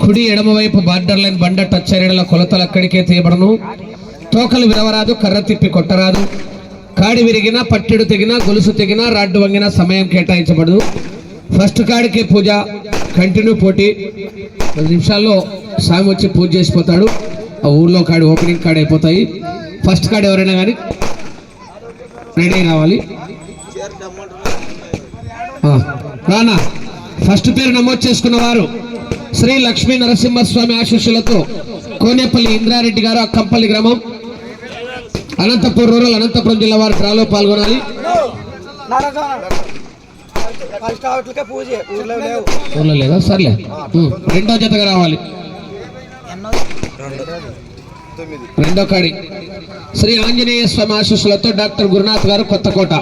కుడి ఎడమవైపు border line బండ టచ్ అయిన కొలతలు అక్కడికే తీయబడను. తోకలు విరవరాదు కర్ర తిప్పి కొట్టరాదు. కాడి విరిగినా పట్టెడు తెగినా గొలుసు తెగినా రాడ్డు వంగినా సమయం కేటాయించబడదు. ఫస్ట్ కాడికే పూజ కంటిన్యూ పోటీ. పది నిమిషాల్లో స్వామి వచ్చి పూజ చేసిపోతాడు. ఆ ఊర్లో కాడి ఓపెనింగ్ కాడి అయిపోతాయి. ఫస్ట్ కార్డ్ ఎవరైనా కానీ రెడీ రావాలి ఆ, రానా ఫస్ట్ పేరు నమోదు చేసుకున్న వారు. శ్రీ లక్ష్మీ నరసింహస్వామి ఆశీస్సులతో కోనేపల్లి ఇంద్రారెడ్డి గారు అక్కంపల్లి గ్రామం అనంతపురం రూరల్ అనంతపురం జిల్లా వారి డ్రాలో పాల్గొనాలి. ఊర్లో లేదా? సర్లే. రెండో జతగా రావాలి. రెండో కాడి. శ్రీ ఆంజనేయ స్వామి ఆశీస్సులతో డాక్టర్ గురునాథ్ గారు కొత్తకోట.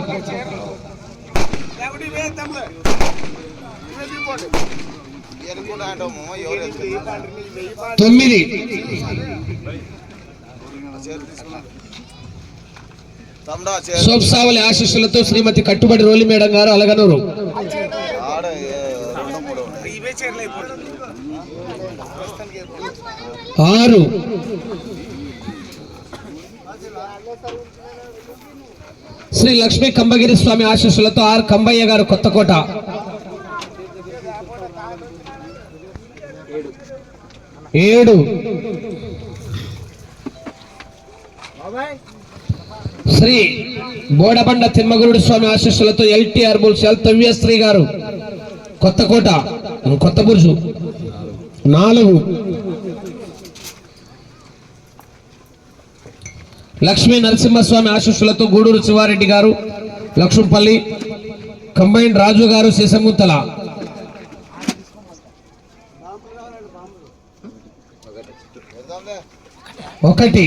తొమ్మిది. తమ్ముడా ఆశీస్సులతో శ్రీమతి కట్టుబడి రోలి మేడం గారు అలగనూరు. ఆరు. శ్రీ లక్ష్మీ కంబగిరి స్వామి ఆశీస్సులతో ఆర్ కంబయ్య గారు కొత్తకోట. ఏడు. శ్రీ బోడబండ తిమ్మగురుడు స్వామి ఆశీస్సులతో ఎల్టీఆర్ బుల్స్ ఎల్ తవ్యశ్రీ గారు. కొత్తకోట కొత్త బుర్జు. నాలుగు. లక్ష్మీ నరసింహస్వామి ఆశీస్సులతో గూడూరు శివారెడ్డి గారు లక్ష్మపల్లి కంబైన్ రాజు గారు శిశముత్తల ఒకటి.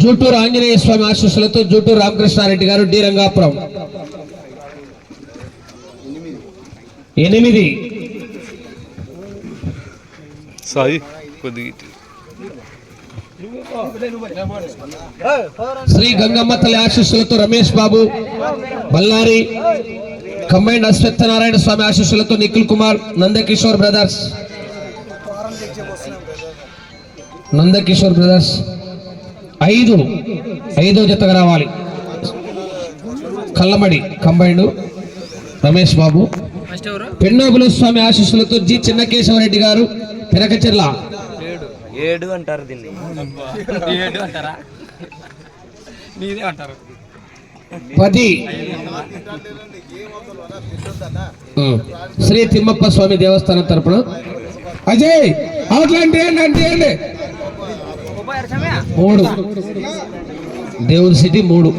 జూటూరు ఆంజనేయ స్వామి ఆశీస్సులతో జూటూరు రామకృష్ణారెడ్డి గారు డి రంగాపురం. ఎనిమిది. సాయి. శ్రీ గంగమ్మ తల్లి ఆశీస్సులతో రమేష్ బాబు బల్లారి కంబైండ్ అశ్వత్థనారాయణ స్వామి ఆశీస్సులతో నిఖిల్ కుమార్ నందకిషోర్ బ్రదర్స్ నందకిషోర్ బ్రదర్స్ ఐదు ఐదో జతగా రావాలి. కల్లమడి కంబైండ్ రమేష్ బాబు. పెన్నోబుల స్వామి ఆశీస్సులతో జి చిన్నకేశవరెడ్డి గారు పెనకచెర్ల. ఏడు అంటారు దీన్ని. ఏడు అంటారా? నీదే అంటారు. పది. శ్రీ తిమ్మప్ప స్వామి దేవస్థానం తరపున. అజయ్ అవుట్లాంటి అంటే మూడు. దేవుడి సిటీ మూడు.